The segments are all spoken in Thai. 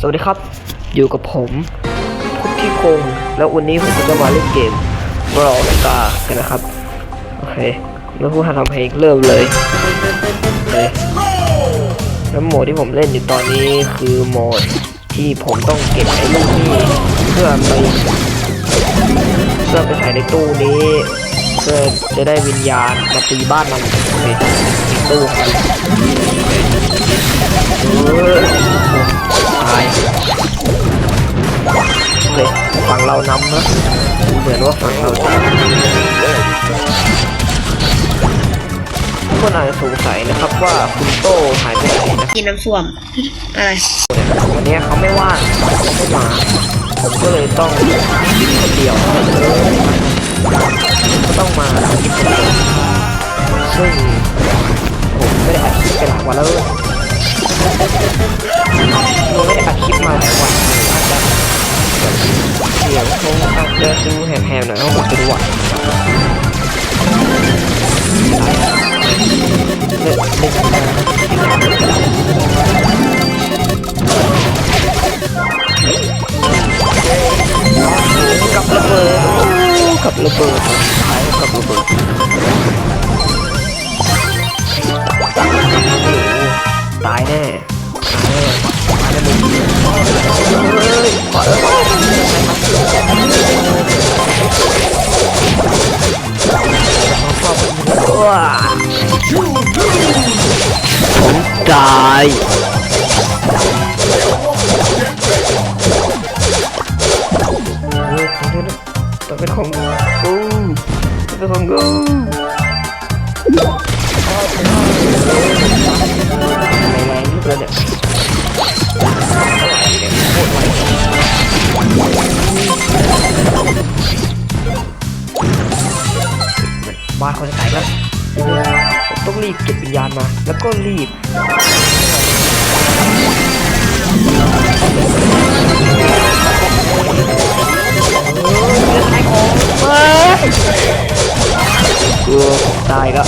สวัสดีครับ อยู่กับผมพุทธิพงศ์แล้ววันนี้ผมก็จะมาเล่นเกมบรอสตากันนะครับ โอเคไม่พูดทำเพลงเริ่มเลยเลยแล้วโหมดที่ผมเล่นอยู่ตอนนี้คือโหมดที่ผมต้องเก็บไอ้ลูกนี่เพื่อไปเพื่อไปใส่ในตู้นี้เพื่อจะได้วิญญาณมาตีบ้านมันโอเคตีตู้ของมันเออตายเลยฝั่งเรานำนะเหมือนว่าฝั่งเราจะทุกคนอาจจะสงสัยนะครับว่าคุณโต้หายไปไหนนะกินน้ำส้วมอะไรวันนี้เขาไม่ว่างเขาไม่มาผมก็เลยต้องคิดคนเดียวก็ต้องมาคิดคนเดียวซึ่งผมไม่ได้อัดคลิปไปหลายวันแล้ว จจะดูแหบๆหน่อยเพราะผมเป็นหวัดเล่นเล่นกับระเบิดกับระเบิดหายกับระเบิดตายแน่ตายแน่ตายแน่เฮ้ย ผมตายต้องเป็นของกูต้องเป็นของกู วิญญาณมา แล้วก็รีบเออตายแล้ว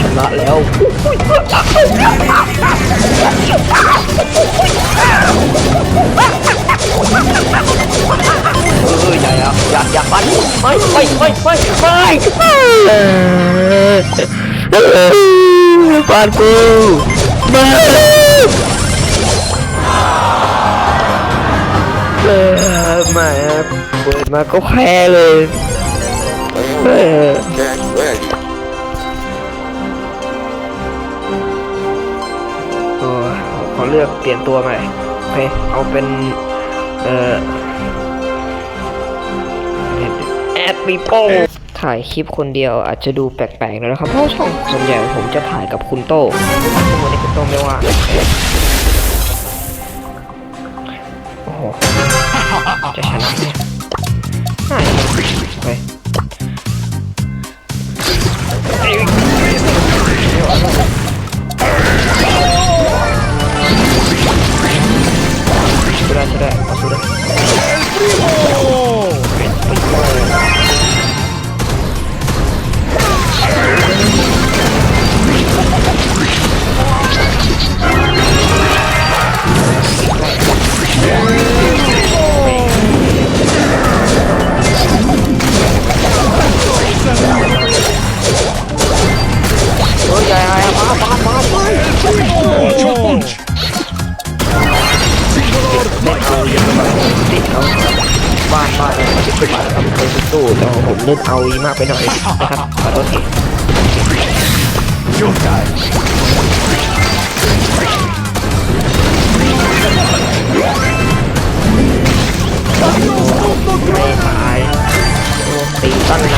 ชนะแล้วเอออย่าอย่าอย่าอย่าฟันไม่ไม่ไม่ไม่ไม่ฟันกูไม่เออไม่เปิดมาก็แพ้เลยเออ เลือกเปลี่ยนตัวใหม่โอเคเอาเป็น เอ่อแอดปีโป้ถ่ายคลิปคนเดียวอาจจะดูแปลกๆนะครับ เพราะช่องส่วนใหญ่ผมจะถ่ายกับคุณโต้ซึ่งวันนี้คุณโต้ไม่ว่า โอ้โห จะชนะ ทำเคยตู้แต่ผมเล่นเอาอีมากไปหน่อยนะครับขอโทษทีไม่ตายโอ้ตีตั้งน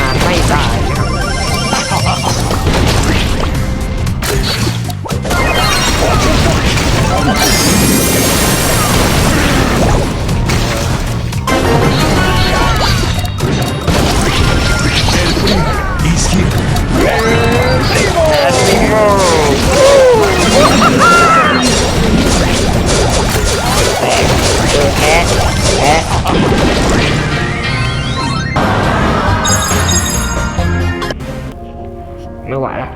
าน ไหวละ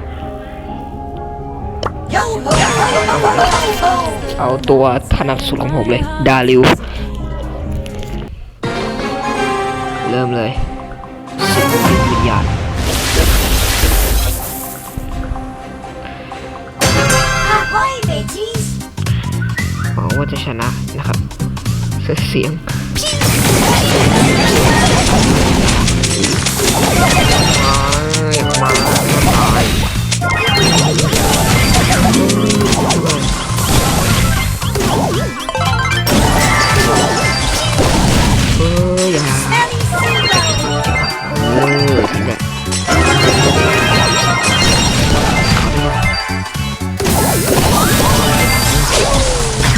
เอาตัวถนัดสุดของผมเลย ดาริว เริ่มเลยสิบวิญญาณหวังว่าจะชนะนะครับเสียง ยอย่าเออถึงแหละ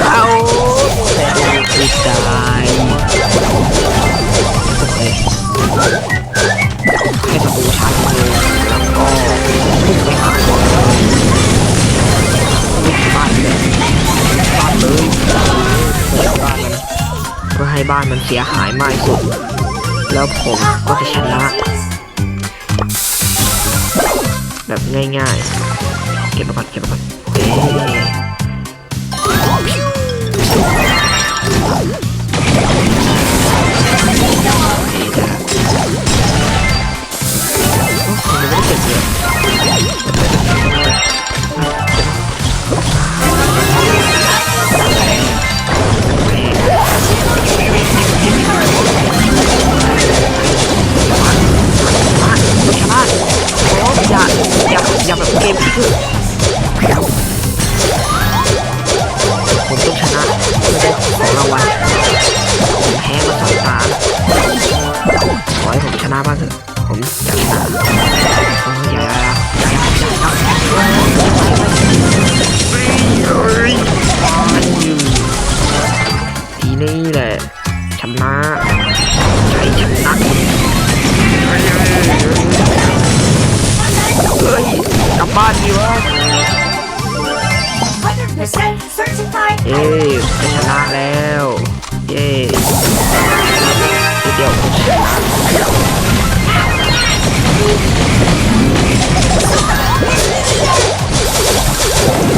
เอาติดตายโอ บ้านมันเสียหายมากสุด แล้วผมก็จะชนะ แบบง่ายๆ เก็บมาก่อนเก็บมาก่อนโอเค ทีนี้แหละชนะใช้ชนะเฮ้ยกลับบ้านดีวะ100% certified เย้จะชนะแล้ว เย้นิดเดียว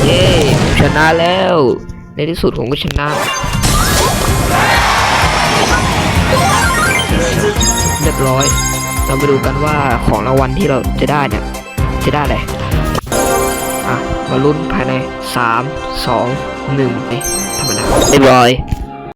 เย้ผมชนะแล้ว ในที่สุดผมก็ชนะเรียบร้อย เรามาดูกันว่าของรางวัลที่เราจะได้เนี่ย จะได้อะไรอะมาลุ้นภายใน 3 2 1สอ๊ะธรรมดาเรียบร้อย